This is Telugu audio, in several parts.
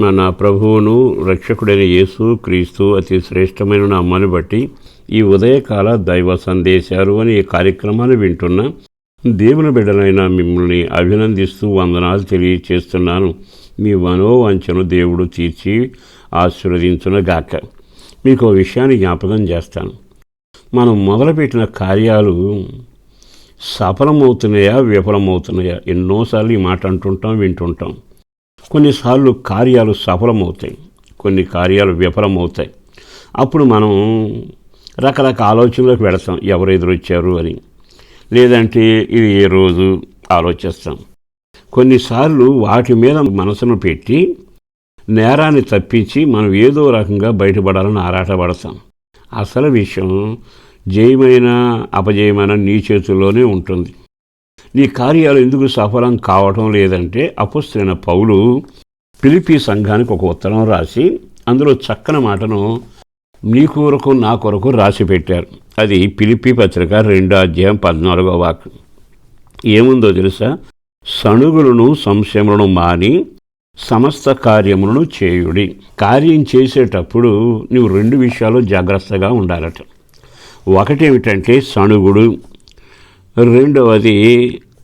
నా ప్రభువును రక్షకుడైన యేసు క్రీస్తు అతి శ్రేష్టమైన నామాన్ని బట్టి ఈ ఉదయకాల దైవ సందేశాలు అనే ఈ కార్యక్రమాన్ని వింటున్న దేవుని బిడ్డలైన మిమ్మల్ని అభినందిస్తూ వందనాలు తెలియచేస్తున్నాను. మీ మనోవంచను దేవుడు తీర్చి ఆశీర్వదించునగాక. మీకు ఒక విషయాన్ని జ్ఞాపకం చేస్తాను. మనం మొదలుపెట్టిన కార్యాలు సఫలమవుతున్నాయా విఫలమవుతున్నాయా? ఎన్నోసార్లు ఈ మాట అంటుంటాం వింటుంటాం. కొన్నిసార్లు కార్యాలు సఫలమవుతాయి కొన్ని కార్యాలు విఫలమవుతాయి. అప్పుడు మనం రకరకాల ఆలోచనలకు వెళతాం ఎవరు ఎదురొచ్చారు అని. లేదంటే ఇది ఏ రోజు ఆలోచిస్తాం. కొన్నిసార్లు వాటి మీద మనసును పెట్టి నేరాన్ని తప్పించి మనం ఏదో రకంగా బయటపడాలని ఆరాటపడతాం. అసలు విషయం జయమైన అపజయమైన నీ చేతుల్లోనే ఉంటుంది. నీ కార్యాలు ఎందుకు సఫలం కావటం లేదంటే అపుస్తున్న పౌలు పిలిపి సంఘానికి ఒక ఉత్తరం రాసి అందులో చక్కని మాటను నీ కొరకు నా కొరకు రాసి పెట్టారు. అది పిలిపి పత్రిక రెండో అధ్యాయం పద్నాలుగో వాక్. ఏముందో తెలుసా? సణుగులను సంశయములను మాని సమస్త కార్యములను చేయుడి. కార్యం చేసేటప్పుడు నువ్వు రెండు విషయాలు జాగ్రత్తగా ఉండాలట. ఒకటేమిటంటే సణుగుడు రెండవది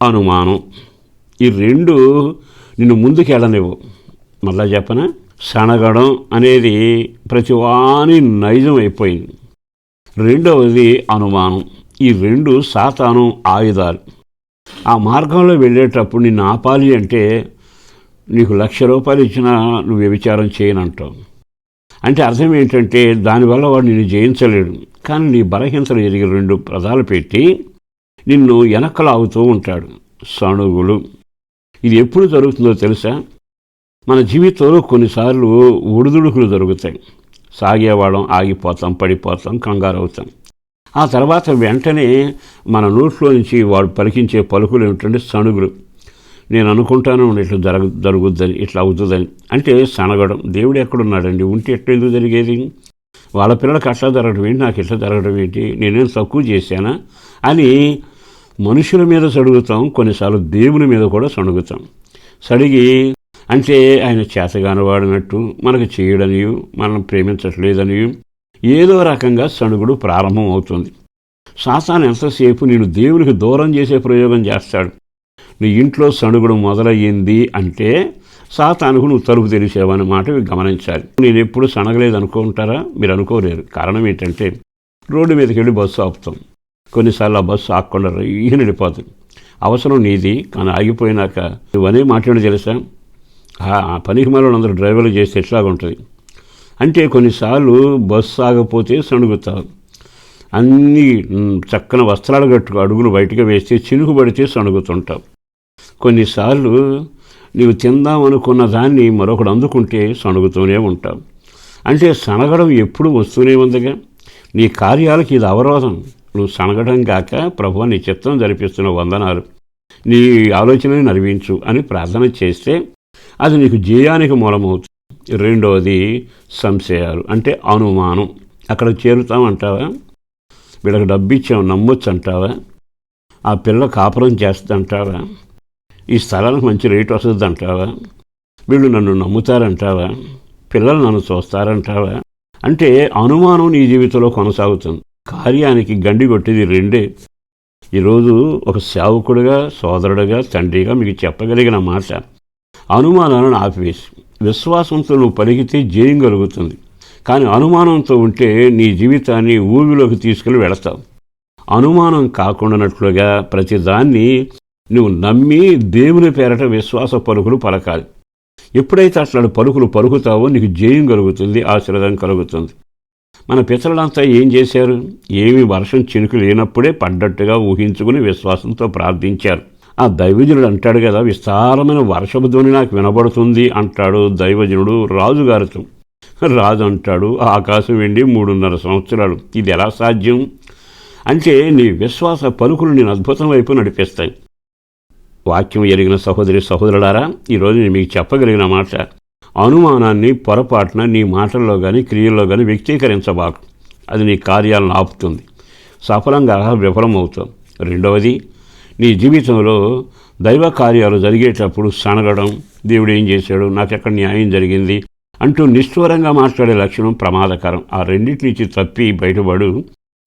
అనుమానం. ఈ రెండు నిన్ను ముందుకు వెళ్ళనివ్వు మళ్ళా చెప్పనా? సనగడం అనేది ప్రతివాని నైజం అయిపోయింది. రెండవది అనుమానం. ఈ రెండు సాతాను ఆయుధాలు. ఆ మార్గంలో వెళ్ళేటప్పుడు నిన్ను ఆపాలి అంటే నీకు లక్ష రూపాయలు ఇచ్చినా నువ్వు వ్యభిచారం చేయనంటావు. అంటే అర్థం ఏంటంటే దానివల్ల వాడు నిన్ను జయించలేడు. కానీ నీ బలహీనతలు ఎదిగి రెండు పదాలు పెట్టి నిన్ను వెనక్కలాగుతూ ఉంటాడు. సణుగులు. ఇది ఎప్పుడు జరుగుతుందో తెలుసా? మన జీవితంలో కొన్నిసార్లు ఒడిదుడుకులు జరుగుతాయి. సాగేవాళ్ళం ఆగిపోతాం పడిపోతాం కంగారు అవుతాం ఆ తర్వాత వెంటనే మన నోట్లో నుంచి వాడు పలికించే పలుకులు ఏమిటంటే సణుగులు. నేను అనుకుంటాను ఇట్లా జరగ జరుగుద్దని ఇట్లా అవుతుందని. అంటే సనగడం దేవుడు ఎక్కడున్నాడండి? ఉంటే ఎట్లా ఎందుకు జరిగేది? వాళ్ళ పిల్లలకు అట్లా జరగడం ఏంటి? నాకు ఇట్లా జరగడం ఏంటి? నేనేం తక్కువ చేశానా? అని మనుషుల మీద సడుగుతాం కొన్నిసార్లు దేవుని మీద కూడా సణుగుతాం. సడిగి అంటే ఆయన చేతగానవాడినట్టు మనకు చేయడనియు మనం ప్రేమించట్లేదనియు ఏదో రకంగా సణుగుడు ప్రారంభం అవుతుంది. సాతాను ఎంతసేపు నేను దేవునికి దూరం చేసే ప్రయోగం చేస్తాడు? నీ ఇంట్లో సణుగుడు మొదలయ్యింది అంటే సాతానుకు నువ్వు తలుపు తెలిసావన్న మాట గమనించాలి. నేను ఎప్పుడు సనగలేదు అనుకుంటారా మీరు అనుకోలేరు. కారణం ఏంటంటే రోడ్డు మీదకి వెళ్ళి బస్సు ఆపుతాం. కొన్నిసార్లు ఆ బస్సు ఆకుండా రయ్యని వెళ్ళిపోతుంది అవసరం నీది కానీ ఆగిపోయినాక నువ్వనే మాట్లాడి తెలుసా? ఆ పనికి మళ్ళీ అందరూ డ్రైవర్లు చేస్తే ఎట్లాగుంటుంది అంటే కొన్నిసార్లు బస్సు ఆగపోతే సణుగుతారు. అన్నీ చక్కని వస్త్రాలు కట్టుకు అడుగులు బయటకు వేస్తే చినుకుబడితే సణుగుతుంటాం సణుగుతుంటావు. కొన్నిసార్లు నీవు తిందాం అనుకున్న దాన్ని మరొకడు అందుకుంటే సణుగుతూనే ఉంటావు. అంటే సనగడం ఎప్పుడు వస్తూనే ఉందిగా. నీ కార్యాలకి ఇది అవరోధం. నువ్వు సనగడం కాక ప్రభు నీ చిత్తం జరిపిస్తున్న వందనాలు. నీ ఆలోచనని నడిపించు అని ప్రార్థన చేస్తే అది నీకు జయానికి మూలమవుతుంది. రెండవది సంశయాలు అంటే అనుమానం. అక్కడ చేరుతామంటావా? వీళ్ళకి డబ్బిచ్చాం నమ్మొచ్చు అంటావా ఆ పిల్ల కాపురం చేస్తుందంటావా? ఈ స్థలానికి మంచి రేట్ వస్తుంది అంటావా వీళ్ళు నన్ను నమ్ముతారంటావా? పిల్లలు నన్ను చూస్తారంటావా? అంటే అనుమానం నీ జీవితంలో కొనసాగుతుంది. కార్యానికి గండి కొట్టేది రెండే. ఈరోజు ఒక సేవకుడుగా సోదరుడిగా తండ్రిగా మీకు చెప్పగలిగిన మాట. అనుమానాలను ఆపివేసి విశ్వాసంతో నువ్వు పలికితే జయం కలుగుతుంది. కానీ అనుమానంతో ఉంటే నీ జీవితాన్ని ఊబిలోకి తీసుకుని వెళతావు. అనుమానం కాకుండానట్లుగా ప్రతిదాన్ని నువ్వు నమ్మి దేవుని పేరట విశ్వాస పలుకులు పలకాలి. ఎప్పుడైతే అట్లాంటి పలుకులు పలుకుతావో నీకు జయం కలుగుతుంది ఆశీర్వాదం కలుగుతుంది. మన పితరులంతా ఏం చేశారు? ఏమి వర్షం చినుకు లేనప్పుడే పడ్డట్టుగా ఊహించుకుని విశ్వాసంతో ప్రార్థించారు. ఆ దైవజనుడు అంటాడు కదా విస్తారమైన వర్షపు ధ్వని నాకు వినబడుతుంది అంటాడు దైవజనుడు రాజుగారితో. రాజు అంటాడు ఆకాశం వెండి మూడున్నర సంవత్సరాలు. ఇది ఎలా సాధ్యం? అంటే నీ విశ్వాస పలుకులు నేను అద్భుతం వైపు నడిపిస్తాయి. వాక్యం ఎరిగిన సహోదరి సహోదరులారా ఈరోజు నేను మీకు చెప్పగలిగిన మాట అనుమానాన్ని పొరపాటున నీ మాటల్లో కానీ క్రియల్లో కానీ వ్యక్తీకరించబాకు. అది నీ కార్యాలను ఆపుతుంది. సఫలంగా విఫలమవుతాం రెండవది నీ జీవితంలో దైవ కార్యాలు జరిగేటప్పుడు సనగడం దేవుడు ఏం చేశాడు నాకెక్కడ న్యాయం జరిగింది అంటూ నిష్ఠూరంగా మాట్లాడే లక్షణం ప్రమాదకరం. ఆ రెండింటి నుంచి తప్పి బయటపడు.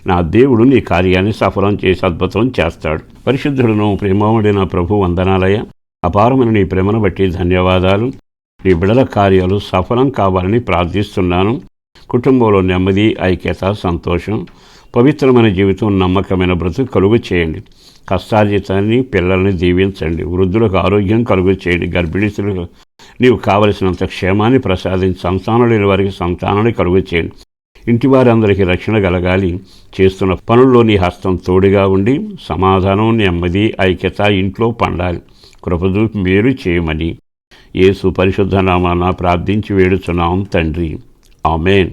నా దేవుడు నీ కార్యాన్ని సఫలం చేసి అద్భుతం చేస్తాడు. పరిశుద్ధుడును ప్రేమముడిన ప్రభు వందనాలయ అపారమైన నీ ప్రేమను బట్టి ధన్యవాదాలు. ఈ బిడల కార్యాలు సఫలం కావాలని ప్రార్థిస్తున్నాను. కుటుంబంలో నెమ్మది ఐక్యత సంతోషం పవిత్రమైన జీవితం నమ్మకమైన బ్రతుకు కలుగు చేయండి. కష్టార్జితాన్ని పిల్లల్ని దీవించండి. వృద్ధులకు ఆరోగ్యం కలుగు చేయండి. గర్భిణీస్తులకు నీవు కావలసినంత క్షేమాన్ని ప్రసాదించి సంతానం లేని వారికి సంతానాన్ని కలుగు చేయండి. ఇంటి వారందరికీ రక్షణ కలగాలి. చేస్తున్న పనుల్లో నీ హస్తం తోడుగా ఉండి సమాధానం నెమ్మది ఐక్యత ఇంట్లో పండాలి. కృపదూపి మేలు చేయమని యేసు పరిశుద్ధనామాన ప్రార్థించి వేడుచున్నాం తండ్రి. ఆమెన్.